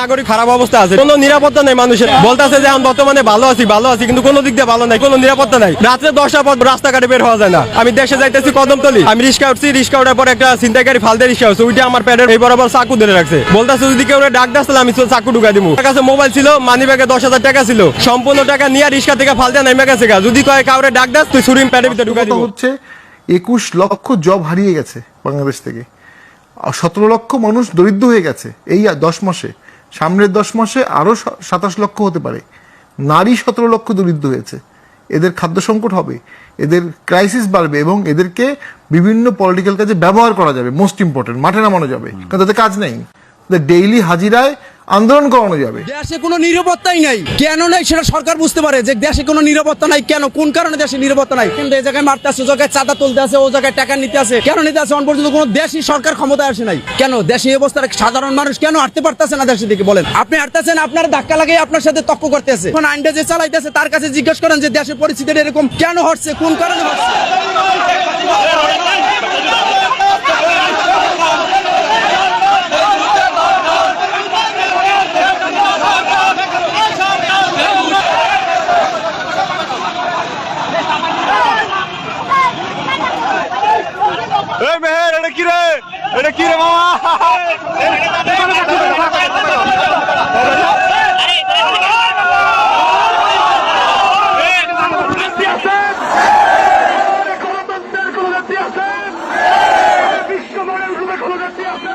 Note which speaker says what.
Speaker 1: নাগরিক খারাপ অবস্থা আছে, কোনো নিরাপত্তা মানুষের। বলতেছে যে এখন বর্তমানে ভালো আছি ভালো আছি, কিন্তু কোনো দিক দিয়ে ভালো নাই, কোনো নিরাপত্তা নাই। রাত্রে দশটা পর রাস্তাঘাটে বের হওয়া যায় না। আমি দেশে যাইতেছি কদমতলি। আমি রিক্সা উঠছি, রিক্সা উঠার পর একটা চিন্তাকারী ফালতে রিক্সা হচ্ছে ওইটা আমার প্যাডের এই বরাবর চাকু ধরে রাখছে। বলতেছে, যদি কেউ ডাক দাসলে আমি চাকু ঢুকা দিব কাছে মোবাইল ছিল মানি ব্যাগে দশ হাজার টাকা ছিল। সম্পূর্ণ টাকা নিয়ে রিক্সা থেকে ফালতে নেমে গেছে। যদি কয় কাউরে ডাক দাস তুই সুরিম প্যাডের ভিতরে ঢুকা দিব।
Speaker 2: হচ্ছে একুশ লক্ষ জব হারিয়ে গেছে বাংলাদেশ থেকে। সতেরো লক্ষ মানুষ দরিদ্র হয়ে গেছে এই দশ মাসে। সামনের দশ মাসে আরও সাতাশ লক্ষ হতে পারে। নারী সতেরো লক্ষ দরিদ্র হয়েছে। এদের খাদ্য সংকট হবে, এদের ক্রাইসিস বাড়বে এবং এদেরকে বিভিন্ন পলিটিক্যাল কাজে ব্যবহার করা যাবে মোস্ট ইম্পর্টেন্ট মাঠে নামানো যাবে, কারণ তাদের কাজ নেই। ডেইলি হাজিরায় আন্দোলন করানো যাবে।
Speaker 3: দেশে কোনো নিরাপত্তাই নাই। কেন নাই সেটা সরকার বুঝতে পারে যে দেশে কোনো নিরাপত্তা নাই। কেন? কোন কারণে দেশে নিরাপত্তা নাই? কিন্তু এই জায়গায় মারতে ও জায়গায় চাঁদা তুলতে আছে ও জায়গায় টাকা নিতে আছে কেন নিতে আছে অন পর্যন্ত কোনো দেশই সরকার ক্ষমতায় আসে নাই। কেন? দেশে এই অবস্থায় সাধারণ মানুষ কেন হাঁটতে পারতেছে না দেশের দিকে? বলেন। আপনি হাঁটতেছেন, আপনার ধাক্কা লাগে আপনার সাথে তক্ক করতেছে। এখন আইনটা যে চালাইতেছে, তার কাছে জিজ্ঞেস করেন যে দেশের পরিস্থিতিটা এরকম কেন হচ্ছে? কোন কারণে হচ্ছে?
Speaker 4: এটা কি রে এটা কি রে মামা বিশ্বমানের রূপে কোনো জাতি আছে